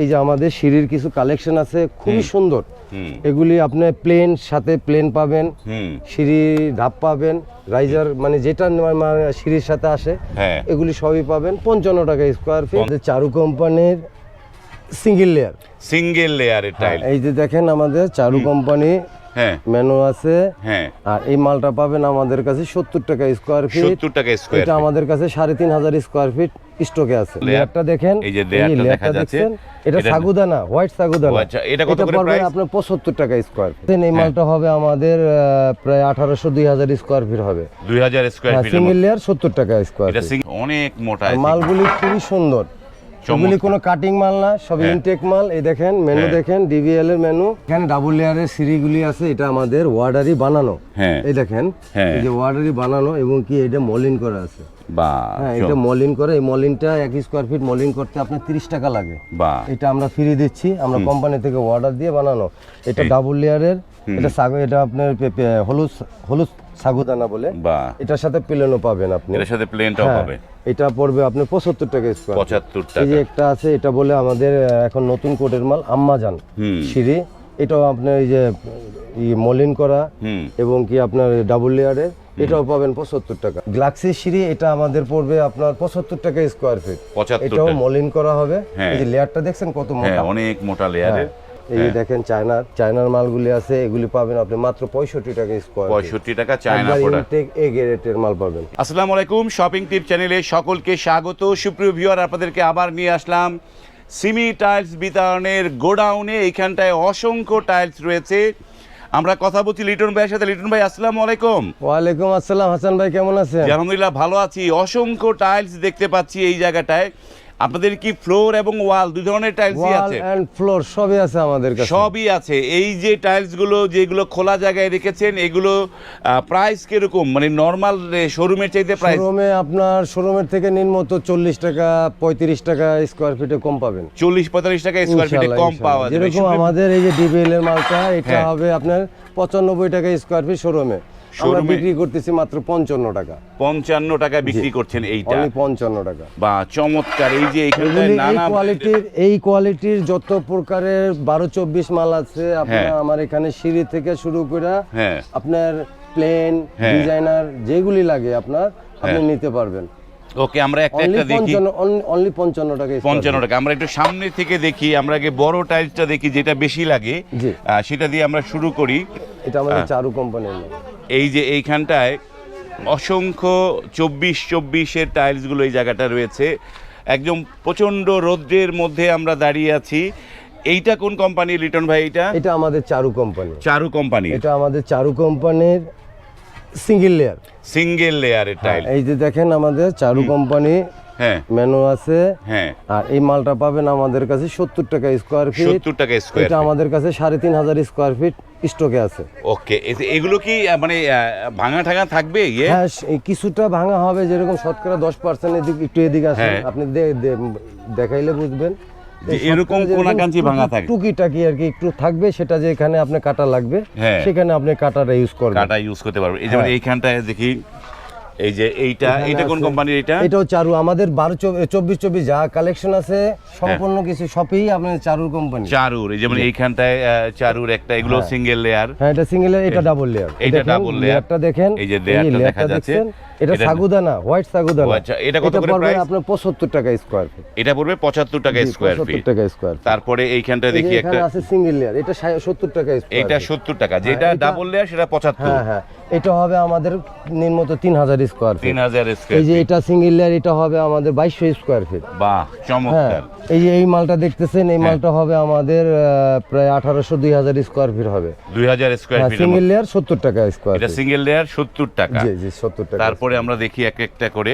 এই যে আমাদের সিঁড়ির কিছু কালেকশন আছে খুবই সুন্দর। এগুলি আপনি প্লেন সাথে প্লেন পাবেন সিঁড়ি ধাপ পাবেন রাইজার মানে যেটা সিঁড়ির সাথে আসে হ্যাঁ। এগুলি সবই পাবেন পঞ্চান্ন টাকা স্কোয়ার ফিট চারু কোম্পানির single layer single layer tile এই যে দেখেন আমাদের চারু কোম্পানি মেনু আছে। হ্যাঁ। আর এই মালটা পাবেন আমাদের কাছে সত্তর টাকা স্কোয়ার ফিট সত্তর টাকা স্কোয়ার এটা আমাদের কাছে সাড়ে তিন হাজার স্কোয়ার ফিট স্টকে আছে। লেয়ারটা দেখেন। এই যে লেয়ারটা দেখা যাচ্ছে। এটা এটা- সাগুদানা হোয়াইট সাগুদানা। আচ্ছা, এটা কত করে price? আপনার পঁচাত্তর টাকা স্কোয়ার ফিট এই। মালটা হবে আমাদের প্রায় আঠারোশো দুই হাজার স্কোয়ার ফিট হবে। দুই হাজার স্কোয়ার ফিট সিঙ্গেল লেয়ার সত্তর টাকা স্কোয়ার এটা ফিট sing- অনেক মোটা মালগুলি খুবই সুন্দর। এগুলি কোনো কাটিং মাল না সব হ্যাঁ। ইনটেক মাল এই দেখেন মেনু হ্যাঁ। দেখেন ডিবিএল এর মেনু এখানে ডাবল লেয়ারের সিঁড়িগুলি আছে এটা আমাদের ওয়ার্ডারি বানানো। হ্যাঁ। এই দেখেন হ্যাঁ। এই যে ওয়ার্ডারি বানানো এবং কি এটা মলিন করা আছে। বা হ্যাঁ এটা মলিন করে এই মলিনটা এক স্কোয়ার ফিট মলিন করতে আপনার তিরিশ টাকা লাগে। বা। এটা আমরা ফ্রি দিচ্ছি আমরা কোম্পানি থেকে অর্ডার দিয়ে বানানো। এটা ডাবল লেয়ারের এটা এটা আপনার হলুদ হলুদ সাগুদানা বলে। বা। এটার সাথে প্লেনও পাবেন আপনি। এটার সাথে প্লেনটাও হ্যাঁ, পাবে। এটা পড়বে আপনি পঁচাত্তর টাকা স্কোয়ার পঁচাত্তর এই টাকা। যে একটা আছে এটা বলে আমাদের এখন নতুন কোটের মাল আম্মাজান হুম। সিঁড়ি। এটাও আপনার এই যে ই মলিন করা এবং কি আপনার ডাবল লেয়ারের এটাও পাবেন পঁচাত্তর টাকা। গ্লাক্সি সিঁড়ি এটা আমাদের পড়বে আপনার পঁচাত্তর টাকা স্কোয়ার ফিট এটাও মলিন করা হবে। হ্যাঁ। এই যে লেয়ারটা দেখছেন কত হ্যাঁ মোটা। অনেক মোটা লেয়ারের। এই দেখেন চায়নার চায়নার মালগুলি আছে এগুলি পাবেন আপনি মাত্র পঁয়ষট্টি টাকা স্কোয়ার পঁয়ষট্টি টাকা চায়না প্রোডাক্ট এ গ্রেডের মাল পাবেন। আসসালামু আলাইকুম শপিং টিপ চ্যানেলে সকলকে স্বাগত। সুপ্রিয় ভিউয়ার আপনাদেরকে আবার নিয়ে আসলাম সিমি টাইলস বিতরণের গোডাউনে। এইখানটায় অসংখ্য টাইলস রয়েছে। আমরা কথা বলছি লিটন ভাইয়ের সাথে। লিটন ভাই আসসালামু আলাইকুম। ওয়ালাইকুম আসসালাম। হাসান ভাই কেমন আছেন? আলহামদুলিল্লাহ ভালো আছি। অসংখ্য টাইলস দেখতে পাচ্ছি এই জায়গাটায়। আপনাদের কি ফ্লোর এবং ওয়াল দুই ধরনের টাইলসই ওয়াল আছে? এন্ড ফ্লোর সবই আছে আমাদের কাছে। সবই আছে। এই যে টাইলসগুলো যেগুলো খোলা জায়গায় রেখেছেন এগুলো প্রাইস কীরকম? মানে নর্মাল শোরুমের চাইতে প্রাইস শোরুমে আপনার শোরুমের থেকে নিম্নত চল্লিশ টাকা পঁয়ত্রিশ টাকা স্কোয়ার ফিটে কম পাবেন। চল্লিশ পঁয়তাল্লিশ টাকা স্কোয়ার ফিটে কম পাওয়া যাবে। যেরকম আমাদের এই যে ডিবিএল এর মালটা এটা হ্যাঁ। হবে আপনার পঁচানব্বই টাকা স্কোয়ার ফিট শোরুমে আমরা বিক্রি করতেছি মাত্র পঞ্চান্ন টাকা পঞ্চান্ন টাকা বিক্রি করছেন এইটা পঞ্চান্ন টাকা বা চমৎকার এই যে এখানে নানা কোয়ালিটির এই কোয়ালিটির যত প্রকারের বারো চব্বিশ মাল আছে আপনার হ্যাঁ। আমার এখানে সিঁড়ি থেকে শুরু করে হ্যাঁ আপনার প্লেন হ্যাঁ। ডিজাইনার যেগুলি লাগে আপনার আপনি। নিতে পারবেন ওকে আমরা একটা একটা দেখি। অনলি পঞ্চান্ন টাকা square পঞ্চান্ন feet। টাকা আমরা একটু সামনে থেকে দেখি আমরা আগে বড় টাইলসটা দেখি যেটা বেশি লাগে। সেটা দিয়ে আমরা শুরু করি। এটা আমাদের। চারু কোম্পানির এই যে এইখানটায় অসংখ্য চব্বিশ চব্বিশের টাইলসগুলো এই জায়গাটা রয়েছে। একদম প্রচণ্ড রৌদ্রের মধ্যে আমরা দাঁড়িয়ে আছি। এইটা কোন কোম্পানি লিটন ভাই এটা এটা আমাদের চারু কোম্পানি চারু কোম্পানি এটা আমাদের চারু কোম্পানির সিঙ্গেল লেয়ার সিঙ্গেল লেয়ারের টাইল এই যে দেখেন আমাদের চারু কোম্পানি হ্যাঁ। মেনু আছে। হ্যাঁ। আর এই মালটা পাবেন আমাদের কাছে সত্তর টাকা স্কোয়ার ফিট সত্তর টাকা স্কোয়ার এটা আমাদের কাছে সাড়ে তিন হাজার স্কোয়ার ফিট স্টকে আছে। ওকে এগুলো কি মানে ভাঙা ঠাঙা থাকবে ইয়ে? হ্যাঁ কিছুটা ভাঙা হবে যেরকম শতকরা দশ পার্সেন্ট এদিক একটু এদিকে আসেন। হ্যাঁ। আপনি দেখাইলে বুঝবেন। এরকম কোনাকাঞ্চি ভাঙা থাকে। টুকিটাকি আর কি একটু থাকবে সেটা যে এখানে আপনি কাটা লাগবে হ্যাঁ। সেখানে আপনি কাটাটা ইউজ করবেন কাটা ইউজ করতে পারবেন এই যেমন হ্যাঁ। এইখানটায় দেখি এই যে এইটা এটা কোন কোম্পানির এটা এটাও চারু আমাদের বারো চব্বিশ চব্বিশ যা কালেকশন আছে সম্পূর্ণ কিছু সবই আপনার চারুর কোম্পানি চারুর এই যেমন এইখানটায় চারুর একটা এগুলো হ্যাঁ। সিঙ্গেল লেয়ার হ্যাঁ এটা সিঙ্গেল এটা ডাবল লেয়ার double layer। লেয়ারটা দেখেন এই যে লেয়ারটা দেখা যাচ্ছে। এটা এটা- সাগুদানা হোয়াইট সাগুদানা। আচ্ছা, এটা কত করে price? আপনার পঁচাত্তর টাকা স্কোয়ার ফিট এটা পড়বে পঁচাত্তর টাকা স্কোয়ার ফিট টাকা স্কোয়ার তারপরে এইখানটায় দেখি একটা। আছে সিঙ্গেল লেয়ার এটা সত্তর টাকা স্কোয়ার এইটা সত্তর টাকা। যেটা হ্যাঁ, ডাবল লেয়ার সেটা পঁচাত্তর। হ্যাঁ হ্যাঁ। এটা হবে আমাদের নিম্নত তিন হাজার স্কোয়ার তিন ফিট হাজার এই যে এটা সিঙ্গেল লেয়ার এটা হবে আমাদের বাইশশো স্কোয়ার ফিট বাহ হ্যাঁ চমৎকার এই যে এই মালটা দেখতেছেন এই হ্যাঁ। মালটা হবে আমাদের প্রায় আঠারোশো দুই হাজার স্কোয়ার ফিট হবে। দুই হাজার স্কোয়ার ফিট সিঙ্গেল লেয়ার সত্তর টাকা স্কোয়ার এটা সিঙ্গেল লেয়ার সত্তর টাকা। জি জি সত্তর টাকা। তারপরে আমরা দেখি এক একটা করে।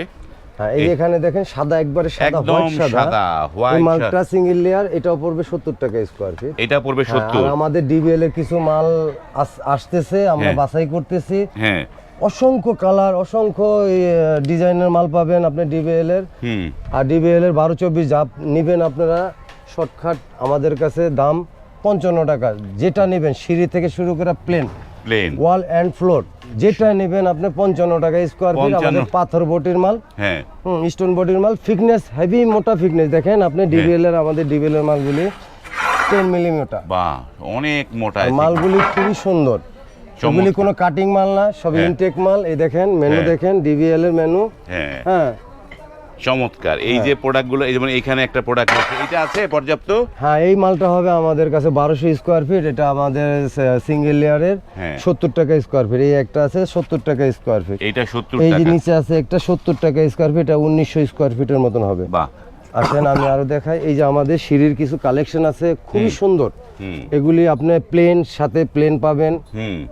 হ্যাঁ এই এখানে দেখেন সাদা একবারে সাদা হোয়াইট সাদা। হোয়াইট মালটা সিঙ্গেল লেয়ার এটাও পড়বে সত্তর টাকা স্কোয়ার ফিট এটা পড়বে সত্তর। আর আমাদের ডিবিএল এর কিছু মাল আস- আসতেছে আমরা হ্যাঁ। বাছাই করতেছি। হ্যাঁ। অসংখ্য কালার অসংখ্য ডিজাইনের মাল পাবেন আপনি ডিবিএল এর। হুম। আর ডিবিএল এর বারো চব্বিশ যা নিবেন আপনারা শর্টকাট আমাদের কাছে দাম পঞ্চান্ন টাকা। যেটা নেবেন সিঁড়ি থেকে শুরু করে plain plain wall and floor যেটা নেবেন আপনি পঞ্চান্ন টাকা স্কোয়ার ফিট 55 আমাদের পাথর বটির মাল। হ্যাঁ। স্টোন বটির মাল। ফিটনেস হেভি মোটা ফিটনেস দেখেন আপনি ডিবিএল এর আমাদের ডিবিএল এর মালগুলি টেন মিলিমিটার বাহ অনেক মোটা মালগুলি খুবই সুন্দর। সবগুলি কোনো কাটিং মাল না সব হ্যাঁ। ইনটেক মাল। এই দেখেন মেনু হ্যাঁ। দেখেন ডিবিএল এর মেনু হ্যাঁ। হ্যাঁ। চমৎকার। এই যে প্রোডাক্টগুলো এই যেমন এখানে একটা প্রোডাক্ট আছে এটা আছে পর্যাপ্ত? হ্যাঁ এই মালটা হবে আমাদের কাছে বারোশো স্কোয়ার ফিট এটা আমাদের সিঙ্গেল লেয়ারের হ্যাঁ। সত্তর টাকা স্কোয়ার ফিট এই একটা আছে সত্তর টাকা স্কোয়ার ফিট এটা সত্তর এই যে নিচে আছে একটা সত্তর টাকা স্কোয়ার ফিট এটা উনিশশো স্কোয়ার ফিটের মতন হবে। বাহ। আসেন আমি আরও দেখাই এই যে আমাদের সিঁড়ির কিছু কালেকশন আছে খুবই সুন্দর। এগুলি আপনি প্লেন সাথে প্লেন পাবেন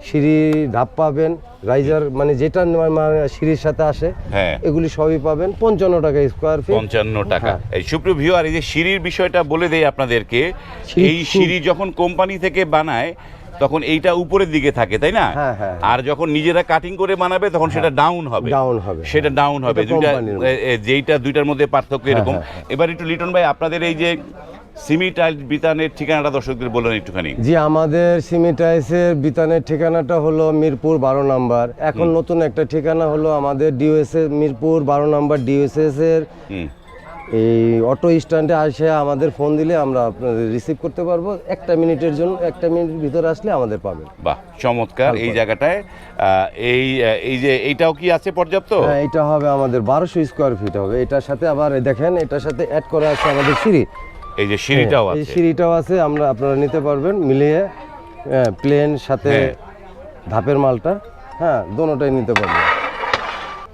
সিঁড়ি ধাপ পাবেন রাইজার মানে যেটা মা- মা- সিঁড়ির সাথে আসে হ্যাঁ। এগুলি সবই পাবেন পঞ্চান্ন টাকা স্কোয়ার ফিট পঞ্চান্ন টাকা। হ্যাঁ। এই সুপ্রিয় ভিউয়ার এই যে সিঁড়ির বিষয়টা বলে দেই আপনাদেরকে এই সিঁড়ি যখন কোম্পানি থেকে বানায় তখন এইটা উপরের দিকে থাকে তাই না? হ্যাঁ, হ্যাঁ। আর যখন নিজেরা কাটিং করে বানাবে তখন সেটা ডাউন হবে। ডাউন হবে সেটা ডাউন হবে। দুইটা যেইটা দুইটার মধ্যে পার্থক্য এরকম। হ্যাঁ, এবার একটু লিটন ভাই আপনাদের এই যে সিমি টাইল বিতানের ঠিকানাটা দর্শকদের বললেন একটুখানি। জি আমাদের সিমিটাইসের বিতানের ঠিকানাটা হলো মিরপুর বারো নাম্বার। এখন নতুন একটা ঠিকানা হলো আমাদের ডিওএসএস মিরপুর বারো নাম্বার ডিওএসএস এর এই অটো স্ট্যান্ডে আসে আমাদের ফোন দিলে আমরা আপনাদের রিসিভ করতে পারব। একটা মিনিটের জন্য একটা মিনিটের ভিতরে আসলে আমাদের পাবেন। বাহ চমৎকার। এই জায়গাটায় এই এই যে এইটাও কি আছে পর্যাপ্ত? হ্যাঁ এটা হবে আমাদের বারোশো স্কোয়ার ফিট হবে। এটার সাথে আবার দেখেন এটার সাথে অ্যাড করা আছে আমাদের সিঁড়ি। এই যে সিঁড়িটাও হ্যাঁ, এই সিঁড়িটাও আছে আমরা আপনারা নিতে পারবেন মিলিয়ে প্লেন সাথে হ্যাঁ। ধাপের মালটা হ্যাঁ দোনোটাই নিতে পারবেন।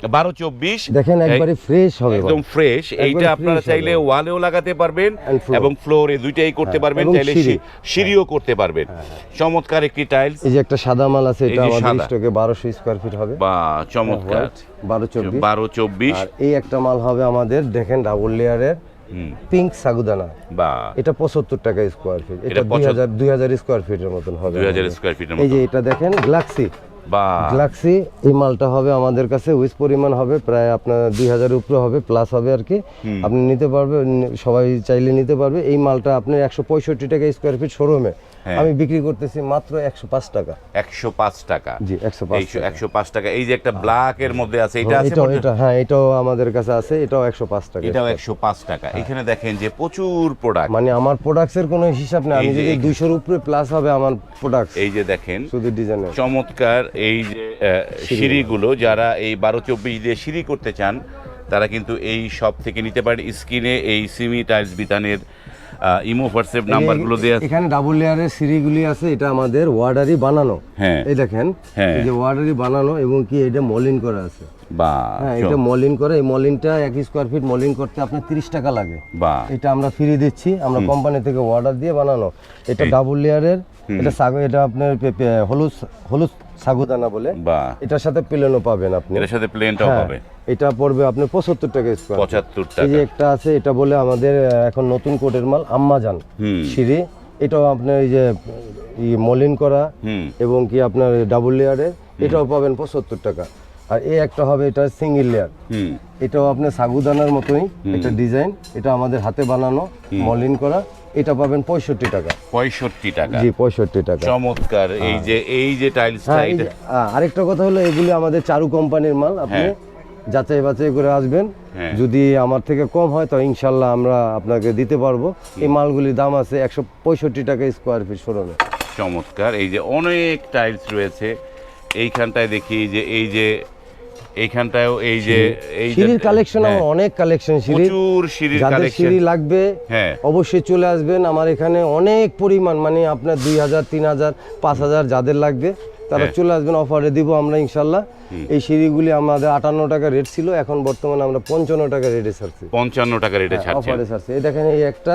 বারো চব্বিশ। দেখেন একবারে ফ্রেশ হবে একদম ফ্রেশ এইটা আপনারা চাইলে ওয়ালেও লাগাতে পারবেন এবং ফ্লোরে দুইটাই করতে হ্যাঁ, পারবেন চাইলে সিঁড়িও করতে পারবেন। চমৎকার একটি টাইলস এই যে একটা সাদা মাল আছে এটা আমাদের সাদা। স্টকে বারোশো স্কোয়ার ফিট হবে। বা চমৎকার। বারো চব্বিশ। বারো চব্বিশ। আর এই একটা মাল হবে আমাদের দেখেন ডাবল লেয়ারের পিঙ্ক সাগুদানা। বা। এটা পঁচাত্তর টাকা স্কোয়ার ফিট এটা এটা দুই হাজার স্কোয়ার ফিটের মতন হবে দুই হাজার স্কোয়ার ফিটের এই যে এটা দেখেন গ্লাক্সি বা গ্লাক্সি এই মালটা হবে আমাদের কাছে উইস পরিমাণ হবে প্রায় আপনার দুই হাজার উপরে হবে প্লাস হবে আর কি আপনি নিতে পারবে সবাই চাইলে নিতে পারবে এই মালটা আপনার একশো পঁয়ষট্টি টাকা স্কোয়ার ফিট শোরুমে। আমি বিক্রি করতেছি মাত্র একশো পাঁচ টাকা। একশো পাঁচ টাকা। জি একশো পাঁচ একশো পাঁচ টাকা। এই যে একটা ব্ল্যাক এর মধ্যে আছে এটা আছে এটা হ্যাঁ এটাও আমাদের কাছে আছে এটাও একশো পাঁচ টাকা। এটাও একশো পাঁচ টাকা। এখানে দেখেন যে প্রচুর প্রোডাক্ট মানে আমার প্রোডাক্টসের কোনো হিসাব নেই। আমি যদি দুইশোর উপরে প্লাস হবে আমার প্রোডাক্ট এই যে দেখেন শুধু ডিজাইনের চমৎকার এই যে সিঁড়িগুলো। যারা এই বারো চব্বিশ দিয়ে সিঁড়ি করতে চান তারা কিন্তু এই শপ থেকে নিতে পারেন। স্ক্রিনে এই সিমি টাইলস বিতানের ইমো হোয়াটসঅ্যাপ নাম্বারগুলো দেওয়া। এখানে ডাবল লেয়ারের সিঁড়িগুলি আছে এটা আমাদের ওয়ার্ডারি বানানো। হ্যাঁ। এই দেখেন হ্যাঁ। এই যে ওয়ার্ডারি বানানো এবং কি এটা মলিন করা আছে। বা হ্যাঁ এটা মলিন করে এই মলিনটা এক স্কোয়ার ফিট মলিন করতে আপনার তিরিশ টাকা লাগে। বা। এটা আমরা ফ্রি দিচ্ছি আমরা কোম্পানি থেকে অর্ডার দিয়ে বানানো। এটা ডাবল লেয়ারের এটা এটা আপনার হলুদ হলুদ সাগুদানা বলে। বা। এটার সাথে প্লেনও পাবেন আপনি। এটার সাথে প্লেনটাও হ্যাঁ, পাবে। এটা পড়বে আপনি পঁচাত্তর টাকা স্কোয়ার পঁচাত্তর এই টাকা। যে একটা আছে এটা বলে আমাদের এখন নতুন কোটের মাল আম্মাজান সিঁড়ি। এটাও আপনার এই যে ই মলিন করা এবং কি আপনার ডাবল লেয়ারের এটাও পাবেন পঁচাত্তর টাকা। আর এই একটা হবে এটা সিঙ্গেল লেয়ার হুম। এটাও আপনার সাগুদানার মতোই একটা ডিজাইন এটা আমাদের হাতে বানানো মলিন করা। এটা পাবেন পঁয়ষট্টি টাকা। পঁয়ষট্টি টাকা। জি পঁয়ষট্টি টাকা। চমৎকার এই যে এই যে টাইলসটা হ্যাঁ এই এটা যে, আ, আরেকটা কথা হলো এগুলি আমাদের চারু কোম্পানির মাল। আপনি হ্যাঁ। যাচাই বাছাই করে আসবেন। হ্যাঁ। যদি আমার থেকে কম হয় তো ইনশাল্লাহ আমরা আপনাকে দিতে পারব। এই মালগুলির দাম আছে একশো পঁয়ষট্টি টাকা স্কোয়ার ফিট শোরুমে চমৎকার এই যে অনেক টাইলস রয়েছে। এইখানটায় দেখি যে এই যে এইখানটায়ও এই যে এই সিঁড়ির কালেকশন হ্যাঁ, আমার অনেক কালেকশন সিঁড়ির। প্রচুর সিঁড়ির যাদের সিঁড়ি লাগবে হ্যাঁ। অবশ্যই চলে আসবেন। আমার এখানে অনেক পরিমাণ মানে আপনার দুই হাজার তিন হাজার পাঁচ হাজার যাদের লাগবে তারা হ্যাঁ। চলে আসবেন অফারে দিব আমরা ইনশাল্লাহ। এই সিঁড়িগুলি আমাদের আটান্ন টাকা রেট ছিল এখন বর্তমানে আমরা পঞ্চান্ন টাকা রেটে ছাড়ছি। পঞ্চান্ন টাকা রেটে ছাড়ছেন। অফারে ছাড়ছি। এই দেখেন এই একটা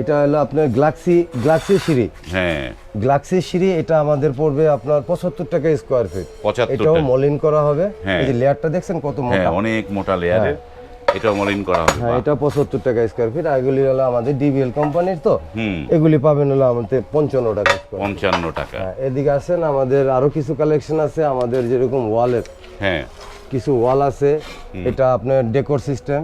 এটা হলো আপনার গ্লাক্সি গ্লাক্সি সিঁড়ি। হ্যাঁ। গ্লাক্সি সিঁড়ি এটা আমাদের পড়বে আপনার পঁচাত্তর টাকা স্কোয়ার ফিট এটাও মলিন করা হবে। হ্যাঁ। এই যে লেয়ারটা দেখছেন কত হ্যাঁ মোটা অনেক মোটা লেয়ারের। এটাও মলিন করা হবে হ্যাঁ এটা পঁচাত্তর টাকা স্কোয়ার ফিট এগুলি হলো আমাদের ডিবিএল কোম্পানির তো। এগুলি পাবেন হলো আমাদের পঞ্চান্ন টাকা পঞ্চান্ন টাকা। হ্যাঁ এদিকে আসেন আমাদের আরও কিছু কালেকশন আছে। আমাদের যেরকম ওয়ালের হ্যাঁ। কিছু ওয়াল আছে। এটা আপনার ডেকোর সিস্টেম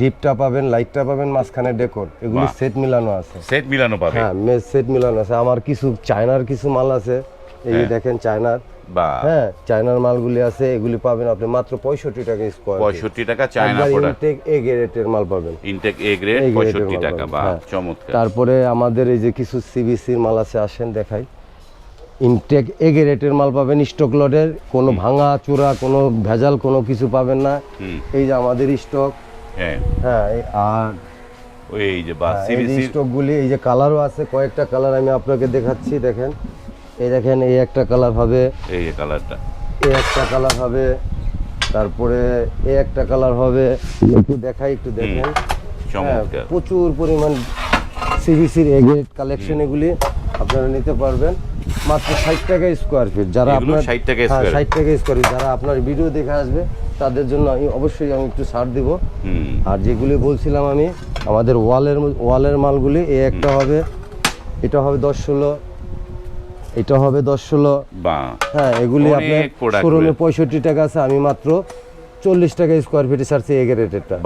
ডিপটা পাবেন লাইটটা পাবেন মাঝখানে ডেকোর। এগুলি সেট মিলানো আছে। সেট মিলানো পাবে। হ্যাঁ সেট মিলানো আছে। আমার কিছু চায়নার কিছু মাল আছে। এই হ্যাঁ। দেখেন চায়নার। হ্যাঁ চায়নার মালগুলি আছে। এগুলি পাবেন আপনি মাত্র পঁয়ষট্টি টাকা স্কোয়ার পঁয়ষট্টি টাকা চায়না ইনটেক এ গ্রেডের মাল পাবেন। ইনটেক এ গ্রেড পঁয়ষট্টি টাকা। পাবেন, বা হ্যাঁ। চমৎকার। তারপরে আমাদের এই যে কিছু সিবিসির মাল আছে আসেন দেখাই। ইনটেক এ গ্রেডের মাল পাবেন স্টক লডের কোনো ভাঙা চূড়া কোনো ভেজাল কোনো কিছু পাবেন না। এই যে আমাদের স্টক হ্যাঁ। হ্যাঁ আর ওই যে বা হ্যাঁ, এই যে স্টকগুলি এই যে কালারও আছে কয়েকটা কালার আমি আপনাকে দেখাচ্ছি দেখেন। এই দেখেন এই একটা কালার হবে। এই যে কালারটা। এই একটা কালার হবে। তারপরে এই একটা কালার হবে। একটু দেখাই একটু দেখেন। হ্যাঁ, প্রচুর পরিমাণ সিবিসির এগ্রেড কালেকশন এগুলি আপনারা নিতে পারবেন। মাত্র ষাট টাকা স্কোয়ার ফিট যারা এগুলো আপনার 60 টাকা হ্যাঁ ষাট টাকা স্কোয়ার ফিট যারা আপনার ভিডিও দেখে আসবে তাদের জন্য আমি অবশ্যই আমি একটু ছাড় দিব। আর যেগুলি বলছিলাম আমি আমাদের ওয়ালের ওয়ালের মালগুলি এই একটা হবে এটা হবে দশ ষোলো এটা হবে দশ ষোলো। হ্যাঁ এগুলি আপনার শোরুমে পঁয়ষট্টি টাকা আছে আমি মাত্র চল্লিশ টাকা স্কোয়ার ফিটে ছাড়ছি এ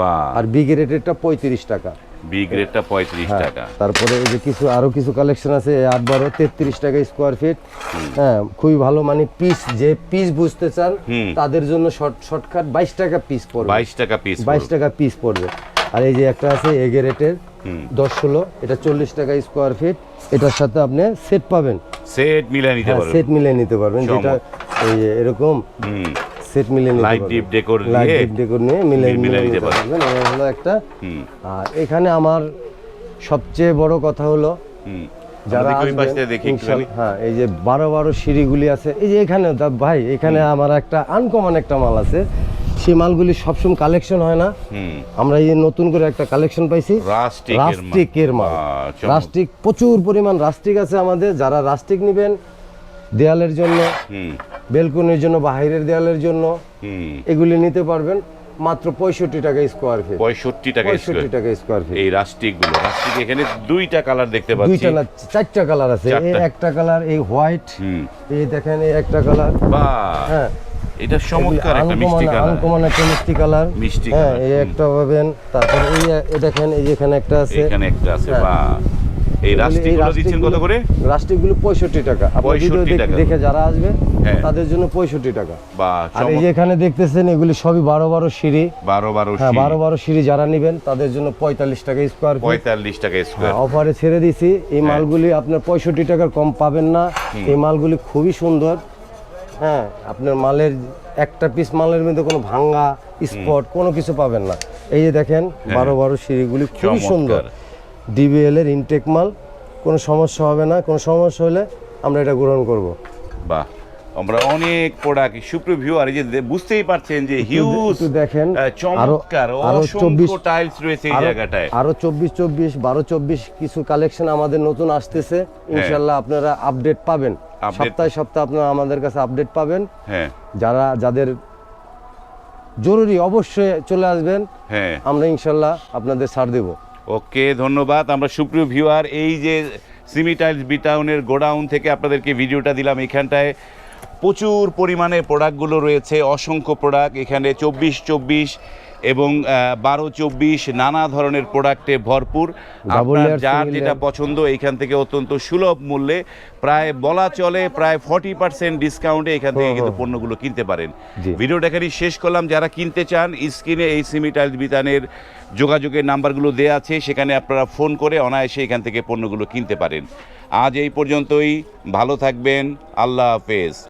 বাহ। আর বি গ্রেডেরটা পঁয়ত্রিশ টাকা। বি গ্রেডটা পঁয়ত্রিশ হ্যাঁ, টাকা। তারপরে এই যে কিছু আরও কিছু কালেকশন আছে এই আট বারো তেত্রিশ টাকা স্কোয়ার ফিট হ্যাঁ খুবই ভালো মানে পিস যে পিস বুঝতে চান তাদের জন্য শর্ট শর্টকাট বাইশ টাকা পিস পড়বে। বাইশ টাকা পিস বাইশ টাকা পিস পড়বে। আর এই যে একটা আছে রেটের হুম। দশ ষোলো এটা চল্লিশ টাকা স্কোয়ার ফিট এটার সাথে আপনি সেট পাবেন। সেট মিলে নিতে হ্যাঁ পারবেন। সেট মিলিয়ে নিতে পারবেন যেটা এই যে এরকম। হুম। সেট মিলিয়ে নিতে Light পারবেন deep decor লাইট দিয়ে ডিপ ডেকোর নিয়ে মিলিয়ে মিলিয়ে নিতে পারবেন। এই হলো একটা আর এখানে আমার সবচেয়ে বড় কথা হলো যারা যারা ওই পাশে দেখি হ্যাঁ এই যে বারো বারো সিঁড়িগুলি আছে এই যে এখানে দা- ভাই এখানে আমার একটা আনকমন একটা মাল আছে। সেই মালগুলি সবসময় কালেকশন হয় না। আমরা এই নতুন করে একটা কালেকশন পাইছি। রাস্টিকের মাল। রাস্টিক প্রচুর পরিমাণ রাস্টিক আছে আমাদের। যারা রাস্টিক নেবেন দেয়ালের জন্য বেলকনির জন্য বাহিরের দেয়ালের জন্য এগুলি নিতে পারবেন মাত্র পঁয়ষট্টি টাকা স্কোয়ার ফিট পঁয়ষট্টি টাকা পঁয়ষট্টি স্কোয়ার টাকা স্কোয়ার ফিট এই রাস্টিকগুলো রাস্টিক এখানে দুইটা কালার দেখতে পাচ্ছি। দুইটা না চারটা কালার আছে। এই একটা কালার এই হোয়াইট এই দেখেন এই একটা কালার বা হ্যাঁ। এটা চমৎকার একটা মিষ্টি কালার আনকমন একটা মিষ্টি কালার মিষ্টি হ্যাঁ কালার, এই একটা পাবেন। তারপর এই দেখেন এই যে এখানে একটা আছে। এখানে একটা আছে হ্যাঁ। এই রাস্টিকগুলো দিচ্ছেন কত করে? রাস্টিকগুলো পঁয়ষট্টি টাকা। আপনার ভিডিও 65 টাকা। দেখে যারা আসবে হ্যাঁ। তাদের জন্য পঁয়ষট্টি টাকা। আর এই যে এখানে দেখতেছেন এগুলি সবই বারো বারো সিঁড়ি। বারো বারো হ্যাঁ বারো বারো সিঁড়ি যারা নেবেন তাদের জন্য পঁয়তাল্লিশ টাকা স্কোয়ার ফিট পঁয়তাল্লিশ টাকা স্কোয়ার অফারে ছেড়ে দিছি। এই মালগুলি আপনার পঁয়ষট্টি টাকার কম পাবেন না। এই মালগুলি খুবই সুন্দর। হ্যাঁ আপনার মালের একটা পিস মালের মধ্যে কোনো ভাঙ্গা স্পট কোনো কিছু পাবেন না। এই যে দেখেন বারো বারো সিঁড়িগুলি খুবই সুন্দর। ডিবিএল এর ইনটেক মাল কোনো সমস্যা হবে না কোনো সমস্যা হলে আমরা এটা গ্রহণ করব। বাহ আমরা অনেক প্রোডাক্ট সুপ্রিয় ভিউয়ার এই যে বুঝতেই পারছেন যে হিউজ দেখেন, চমৎকার আরো- আরও 24 টাইলস রয়েছে এই জায়গাটায়। আরও চব্বিশ চব্বিশ বারো চব্বিশ কিছু কালেকশন আমাদের নতুন আসতেছে। ইনশাল্লাহ আপনারা আপডেট পাবেন। সপ্তাহে সপ্তাহে আপনারা আমাদের কাছে আপডেট পাবেন। হ্যাঁ। যারা যাদের জরুরি অবশ্যই চলে আসবেন। হ্যাঁ। আমরা ইনশাল্লাহ আপনাদের ছাড় দেব। ওকে, ধন্যবাদ। আমরা সুপ্রিয় ভিউয়ার, এই যে সিমি টাইলস বিটাউনের গোডাউন থেকে আপনাদেরকে ভিডিওটা দিলাম, এখানটায় প্রচুর পরিমাণে প্রোডাক্টগুলো রয়েছে, অসংখ্য প্রোডাক্ট এখানে চব্বিশ চব্বিশ এবং বারো চব্বিশ নানা ধরনের প্রোডাক্টে ভরপুর। আপনার যার যেটা পছন্দ এখান থেকে অত্যন্ত সুলভ মূল্যে প্রায় বলা চলে প্রায় ফর্টি পার্সেন্ট ডিসকাউন্টে এখান থেকে কিন্তু পণ্যগুলো কিনতে পারেন। ভিডিওটা এখানেই শেষ করলাম। যারা কিনতে চান স্ক্রিনে এই সিমি টাইলস বিতানের যোগাযোগের নাম্বারগুলো দেওয়া আছে সেখানে আপনারা ফোন করে অনায়াসে এখান থেকে পণ্যগুলো কিনতে পারেন। আজ এই পর্যন্তই। ভালো থাকবেন। আল্লাহ হাফেজ।